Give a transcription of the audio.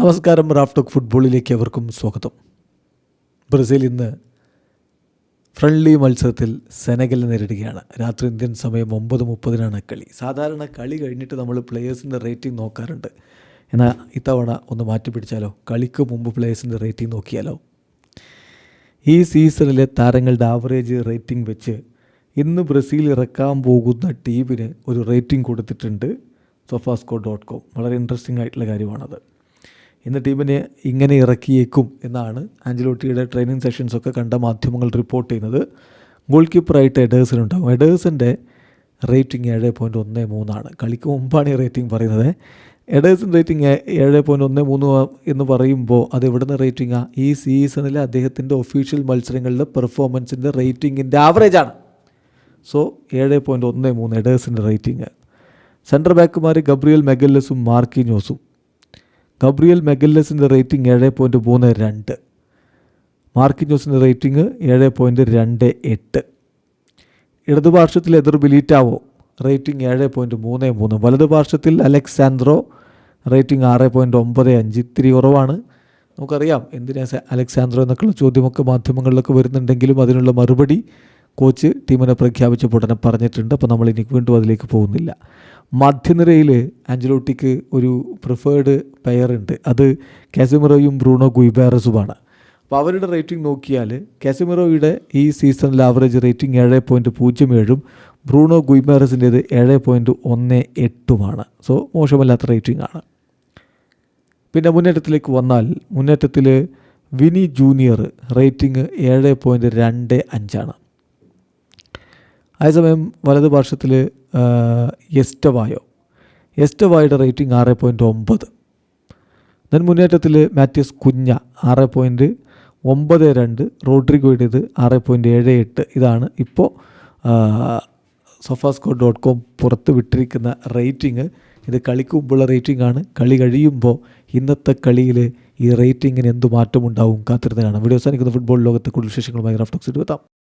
നമസ്കാരം റാഫ്ടോക്ക് ഫുട്ബോളിലേക്ക് അവർക്കും സ്വാഗതം. ബ്രസീൽ ഇന്ന് ഫ്രണ്ട്ലി മത്സരത്തിൽ സെനഗലിനെ നേരിടുകയാണ്. രാത്രി ഇന്ത്യൻ സമയം ഒമ്പത് മുപ്പതിനാണ് കളി. സാധാരണ കളി കഴിഞ്ഞിട്ട് നമ്മൾ പ്ലേയേഴ്സിന്റെ റേറ്റിംഗ് നോക്കാറുണ്ട്. എന്നാൽ ഇത്തവണ ഒന്ന് മാറ്റി പിടിച്ചാലോ? കളിക്ക് മുമ്പ് പ്ലേയേഴ്സിന്റെ റേറ്റിംഗ് നോക്കിയാലോ? ഈ സീസണിലെ താരങ്ങളുടെ ആവറേജ് റേറ്റിംഗ് വെച്ച് ഇന്ന് ബ്രസീൽ ഇറക്കാൻ പോകുന്ന ടീമിന് ഒരു റേറ്റിംഗ് കൊടുത്തിട്ടുണ്ട് സൊഫാസ്കോ ഡോട്ട് കോം. വളരെ ഇൻട്രസ്റ്റിംഗ് ആയിട്ടുള്ള കാര്യമാണത്. ഇന്ന് ടീമിനെ ഇങ്ങനെ ഇറക്കിയേക്കും എന്നാണ് ആഞ്ചലോട്ടിയുടെ ട്രെയിനിങ് സെഷൻസൊക്കെ കണ്ട മാധ്യമങ്ങൾ റിപ്പോർട്ട് ചെയ്യുന്നത്. ഗോൾ കീപ്പറായിട്ട് എഡേഴ്സിനുണ്ടാകും എഡേഴ്സിന്റെ റേറ്റിംഗ് ഏഴ് പോയിന്റ് ഒന്ന് മൂന്നാണ് കളിക്ക് മുമ്പാണ് ഈ റേറ്റിംഗ് പറയുന്നത്. എഡേഴ്സൺ റേറ്റിംഗ് ഏഴ് പോയിന്റ് ഒന്ന് മൂന്ന് എന്ന് പറയുമ്പോൾ അത് എവിടുന്ന് റേറ്റിംഗാണ് ഈ സീസണിലെ അദ്ദേഹത്തിന്റെ ഒഫീഷ്യൽ മത്സരങ്ങളിലെ പെർഫോമൻസിന്റെ റേറ്റിംഗിന്റെ ആവറേജാണ് സോ ഏഴ് പോയിന്റ് ഒന്ന് മൂന്ന് എഡേഴ്സിന്റെ റേറ്റിംഗ്. സെന്റർ ബാക്കുമാർ ഗബ്രിയൽ മെഗല്ലസും മാർക്കിനോസും ഗബ്രിയൽ മെഗല്ലസിന്റെ റേറ്റിംഗ് ഏഴ് പോയിന്റ് മൂന്ന് രണ്ട്. മാർക്കിൻജോസിന്റെ റേറ്റിംഗ് ഏഴ് പോയിന്റ് രണ്ട് എട്ട്. ഇടതുപാർശ്വത്തിൽ എതിർ ബിലീറ്റാവോ? റേറ്റിംഗ് ഏഴ് പോയിന്റ് മൂന്ന് മൂന്ന്. വലതുപാർശ്വത്തിൽ അലക്സാൻഡ്രോ റേറ്റിംഗ് ആറ് പോയിന്റ് ഒമ്പത് അഞ്ച്. ഇത്തിരി കുറവാണ്. നമുക്കറിയാം എന്തിനാ അലക്സാൻഡ്രോ എന്നൊക്കെയുള്ള ചോദ്യമൊക്കെ മാധ്യമങ്ങളിലൊക്കെ വരുന്നുണ്ടെങ്കിലും അതിനുള്ള മറുപടി കോച്ച് ടീമിനെ പ്രഖ്യാപിച്ചപ്പോൾ ഉടനെ പറഞ്ഞിട്ടുണ്ട്. അപ്പോൾ നമ്മൾ ഇനി വീണ്ടും അതിലേക്ക് പോകുന്നില്ല. മധ്യനിരയിൽ ആഞ്ചലോട്ടിക്ക് ഒരു പ്രിഫേർഡ് പെയർ ഉണ്ട്. അത് കാസിമിറോയും ബ്രൂണോ ഗുയ്ബാറസുമാണ്. അപ്പോൾ അവരുടെ റേറ്റിംഗ് നോക്കിയാൽ കാസിമിറോയുടെ ഈ സീസണിൽ ആവറേജ് റേറ്റിംഗ് ഏഴ് പോയിന്റ് പൂജ്യം ഏഴും ബ്രൂണോ ഗുയ്ബാറസിന്റേത് ഏഴ് പോയിന്റ് ഒന്ന് എട്ടുമാണ്. സോ മോശമല്ലാത്ത റേറ്റിംഗ് ആണ്. പിന്നെ മുന്നേറ്റത്തിലേക്ക് വന്നാൽ മുന്നേറ്റത്തിൽ വിനി ജൂനിയർ റേറ്റിംഗ് ഏഴ് പോയിന്റ് രണ്ട് അഞ്ചാണ്. അതേസമയം വലത് പാർശ്വത്തിൽ എസ്റ്റവായോ? എസ്റ്റവായുടെ റേറ്റിംഗ് ആറ് പോയിന്റ് ഒമ്പത്. ദെൻ മുന്നേറ്റത്തിൽ മാത്യൂസ് കുഞ്ഞ ആറ് പോയിന്റ് ഒമ്പത് രണ്ട് റോഡ്രിഗോയുടേത് ആറ് പോയിന്റ് ഏഴ് എട്ട്. ഇതാണ് ഇപ്പോൾ സൊഫാസ്കോ ഡോട്ട് കോം പുറത്ത് വിട്ടിരിക്കുന്ന റേറ്റിംഗ്. ഇത് കളിക്ക് റേറ്റിംഗ് ആണ്. കളി കഴിയുമ്പോൾ ഇന്നത്തെ കളിയിൽ ഈ റേറ്റിങ്ങിന് എന്ത് മാറ്റമുണ്ടാവും കാത്തിരുന്ന് കാണാം. വീഡിയോ സാധിക്കുന്ന ഫുട്ബോൾ ലോകത്തെ കൂടുതൽ വിശേഷങ്ങളുമായി റഫ്റ്റോക്സ് എടുത്താം